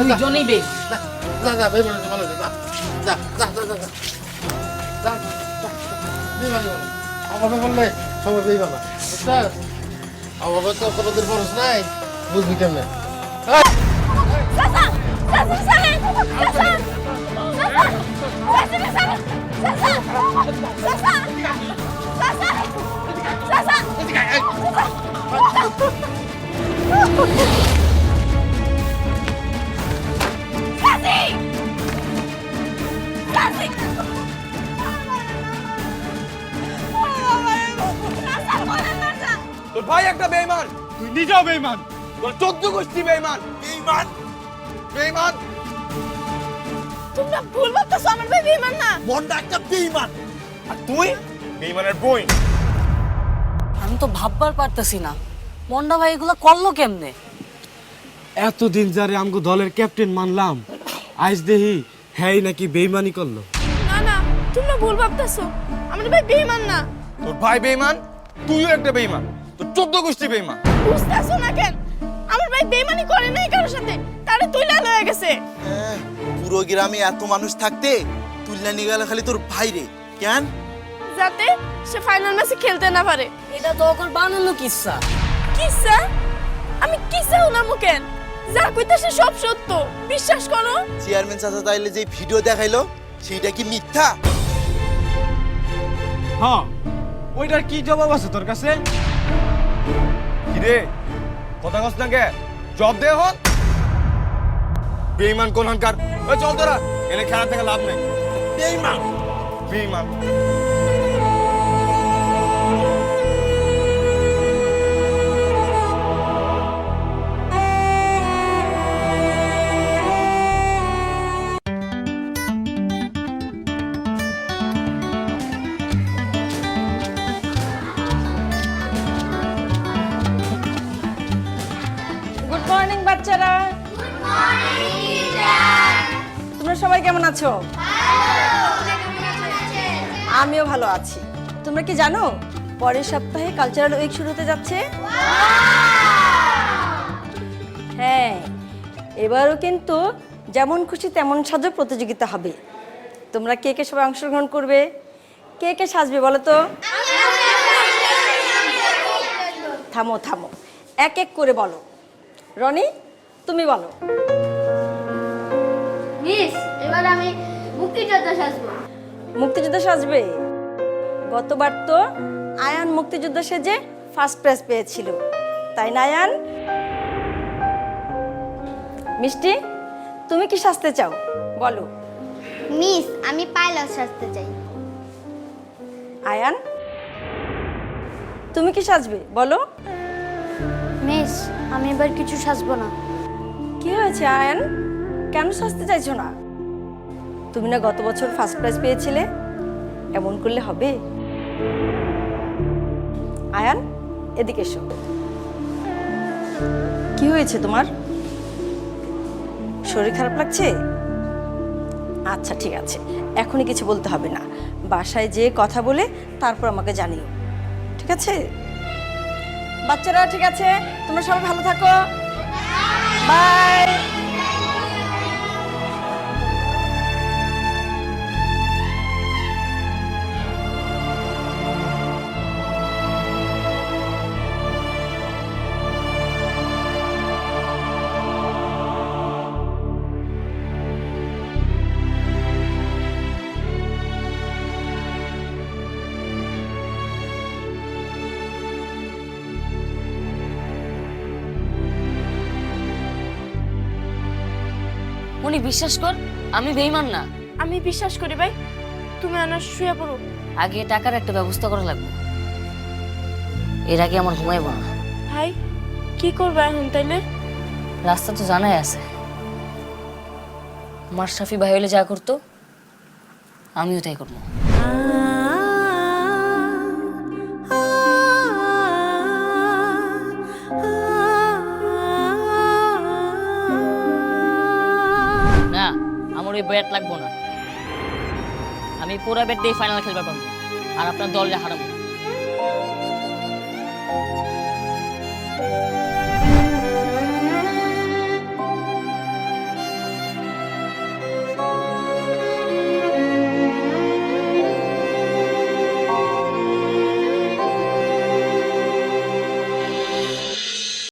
দুইজনেই বেশ যা যা বেমানি ভালো যা যা যা যা যা যা। ভালো আমার বললে সবাই বেমানা বুঝছিস আমার তো কোনোদিন পড়স নাই। বুঝবি কেমনে? চাচা চাচা সাহেব তোর ভাই একটা বেইমান তুই নিজেও বেইমান তোর চোদ্দ গোষ্ঠী বেইমান বেইমান বেইমান তোমরা ভুল ভাবতেছো আমার ভাই বেমান না। মনটা একটা বেইমান আর তুই? বেইমানের বই। আমি তো ভাববার পারতেছি না। মন্ডা ভাই এগুলো করল কেমনে? এতদিন যারে আমগো দলের ক্যাপ্টেন মানলাম আজ দেহি হ্যাঁ নাকি বেইমানি করল। না না তোমরা ভুল ভাবতেছো। আমার ভাই বেমান না। তোর ভাই বেইমান তুইও একটা বেইমান তোর চোদ্দ গোষ্ঠী বেইমান। বুঝতেছো না কেন? আমার ভাই বেমানি করে নাই কারোর সাথে। তারে তুইলা লয়ে গেছে। হ্যাঁ, পুরো গ্রামে এত মানুষ থাকতে তুলনা নিয়ে গেল খালি তোর ভাইরে কেন? যাতে সে ফাইনাল ম্যাচে খেলতে না পারে। এটা তো ওকর বানানো কিসা। কিসা? আমি কিসা উনামু কেন? যা কইতাছে সব সত্য। বিশ্বাস করো। চেয়ারম্যান চাচা তাইলে যে ভিডিও দেখাইলো সেইটা কি মিথ্যা? হ্যাঁ ওইটার কি জবাব আছে তোর কাছে? কিরে? কথা কস না কে? জব দে হন বেঈমান কোন হানকার ওই চল তোরা। এনে খেলা থেকে লাভ নেই। বেঈমান। বেইমান বাচ্চারা। তোমরা সবাই কেমন আছো? আমিও ভালো আছি। তোমরা কি জানো পরের সপ্তাহে কালচারাল উইক শুরু হতে যাচ্ছে? হ্যাঁ এবারও কিন্তু যেমন খুশি তেমন সাজো প্রতিযোগিতা হবে। তোমরা কে কে সবাই অংশগ্রহণ করবে? কে কে সাজবে বলো তো? থামো থামো। এক এক করে বলো। রনি? তুমি বলো। মিস এবার আমি মুক্তিযোদ্ধা সাজবো। মুক্তিযুদ্ধ সাজবে? গতবার তো আয়ান মুক্তিযুদ্ধ সেজে ফার্স্ট প্রাইজ পেয়েছিল। তাই না আয়ান? মিষ্টি তুমি কি সাজতে চাও? বলো। মিস আমি পাইলট সাজতে চাই। আয়ান? তুমি কি সাজবে? বলো। মিস আমি এবার কিছু সাজবো না। কি হয়েছে, আয়ান? কেন সাজতে চাইছো না? তুমি না গত বছর ফার্স্ট প্রাইজ পেয়েছিলে। এমন করলে হবে? আয়ান, এদিকে এসো। কি হয়েছে তোমার? শরীর খারাপ লাগছে? আচ্ছা ঠিক আছে। এখনই কিছু বলতে হবে না। বাসায় যেয়ে কথা বলে তারপর আমাকে জানিও। ঠিক আছে? বাচ্চারা, ঠিক আছে? তোমরা সবাই ভালো থাকো। বাই উনি বিশ্বাস কর আমি বেইমান না। আমি বিশ্বাস করি ভাই তুমি আনার শুয়ে পড়ো। আগে টাকার একটা ব্যবস্থা করা লাগবে। এর আগে আমার ঘুমাইব না। ভাই কি করবা এখন তাইলে? রাস্তা তো জানাই আছে। মাশরাফি ভাই হলে যা করতো আমিও তাই করব। আমার ওই ব্যাট লাগবো না। আমি পুরো ব্যাট দিয়ে ফাইনাল খেলবার পারব। আর আপনার দল যা হারাবো।